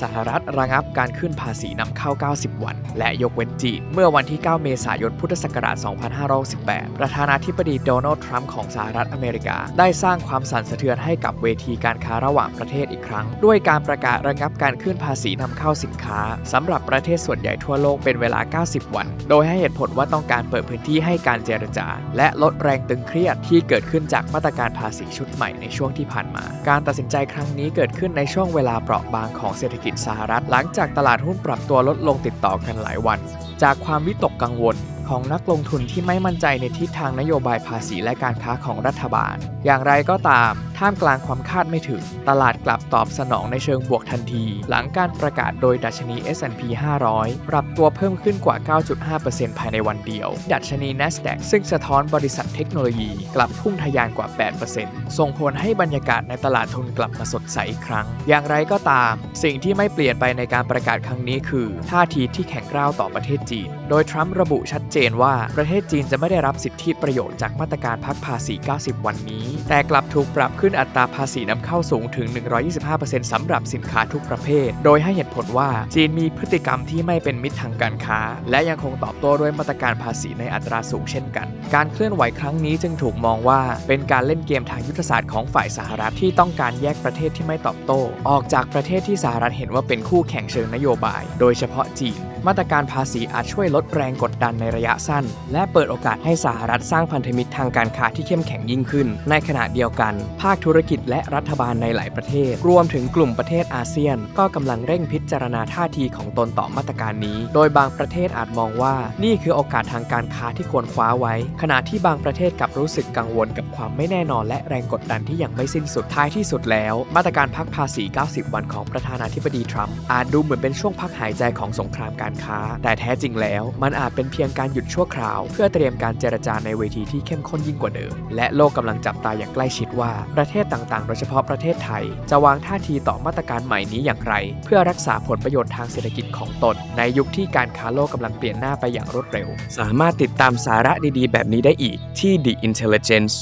สหรัฐระงับการขึ้นภาษีนำเข้า 90 วัน และยกเว้นจีน เมื่อวันที่ 9 เมษายน พุทธศักราช 2518 ประธานาธิบดีโดนัลด์ ทรัมป์ของสหรัฐอเมริกา ได้สร้างความสั่นสะเทือนให้กับเวทีการค้าระหว่างประเทศอีกครั้ง ด้วยการประกาศระงับการขึ้นภาษีนำเข้าสินค้าสำหรับประเทศส่วนใหญ่ทั่วโลกเป็นเวลา 90 วัน โดยให้เหตุผลว่าต้องการเปิดพื้นที่ให้การเจรจา และลดแรงตึงเครียดที่เกิดขึ้นจากมาตรการภาษีชุดใหม่ในช่วงที่ผ่านมา การตัดสินใจครั้งนี้เกิดขึ้นในช่วงเวลาเปราะบางของเศรษฐกิจสหรัฐหลังจากตลาดหุ้นปรับตัวลดลงติดต่อกันหลายวัน จากความวิตกกังวล ของนักลงทุนที่ไม่มั่นใจในทิศทางนโยบายภาษีและการค้าของรัฐบาล อย่างไรก็ตาม ท่ามกลางความคาดไม่ถึง ตลาดกลับตอบสนองในเชิงบวกทันที หลังการประกาศโดยดัชนี S&P 500 ปรับตัวเพิ่มขึ้นกว่า 9.5%ภายในวันเดียว ดัชนี NASDAQ ซึ่งสะท้อนบริษัทเทคโนโลยีกลับพุ่งทะยานกว่า 8%ส่งผลให้บรรยากาศในตลาดทุนกลับมาสดใสอีกครั้ง อย่างไรก็ตาม สิ่งที่ไม่เปลี่ยนไปในการประกาศครั้งนี้คือ ท่าทีที่แข็งกร้าวต่อประเทศจีน โดยทรัมป์ระบุชัดเจนว่าประเทศจีนจะไม่ได้รับสิทธิประโยชน์จากมาตรการพักภาษี 90 วันนี้ แต่กลับถูกปรับขึ้นอัตราภาษีนำเข้าสูงถึง 125%สำหรับสินค้าทุกประเภท โดยให้เหตุผลว่าจีนมีพฤติกรรมที่ไม่เป็นมิตรทางการค้า และยังคงตอบโต้ด้วยมาตรการภาษีในอัตราสูงเช่นกัน การเคลื่อนไหวครั้งนี้จึงถูกมองว่าเป็นการเล่นเกมทางยุทธศาสตร์ของฝ่ายสหรัฐที่ต้องการแยกประเทศที่ไม่ตอบโต้ ออกจากประเทศที่สหรัฐเห็นว่าเป็นคู่แข่งเชิงนโยบาย โดยเฉพาะจีน มาตรการภาษีอาจช่วยลดแรงกดดันในระยะสั้น และเปิดโอกาสให้สหรัฐสร้างพันธมิตรทางการค้าที่เข้มแข็งยิ่งขึ้น ในขณะเดียวกัน ภาคธุรกิจและรัฐบาลในหลายประเทศ รวมถึงกลุ่มประเทศอาเซียน ก็กำลังเร่งพิจารณาท่าทีของตนต่อมาตรการนี้ โดยบางประเทศอาจมองว่านี่คือโอกาสทางการค้าที่ควรคว้าไว้ ขณะที่บางประเทศกลับรู้สึกกังวลกับความไม่แน่นอน และแรงกดดันที่ยังไม่สิ้นสุดท้ายที่สุดแล้ว มาตรการพักภาษี 90 วันของประธานาธิบดีทรัมป์อาจดูเหมือนเป็นช่วงพักหายใจของสงครามการค้า แต่แท้จริงแล้ว มันอาจเป็นเพียงการหยุดชั่วคราว เพื่อเตรียมการเจรจาในเวทีที่เข้มข้นยิ่งกว่าเดิม และโลกกำลังจับตาอย่างใกล้ชิดว่าประเทศต่างๆ โดยเฉพาะประเทศไทย จะวางท่าทีต่อมาตรการใหม่นี้อย่างไร เพื่อรักษาผลประโยชน์ทางเศรษฐกิจของตน ในยุคที่การค้าโลกกำลังเปลี่ยนหน้าไปอย่างรวดเร็ว สามารถติดตามสาระดีๆ แบบนี้ได้อีกที่ The Intelligence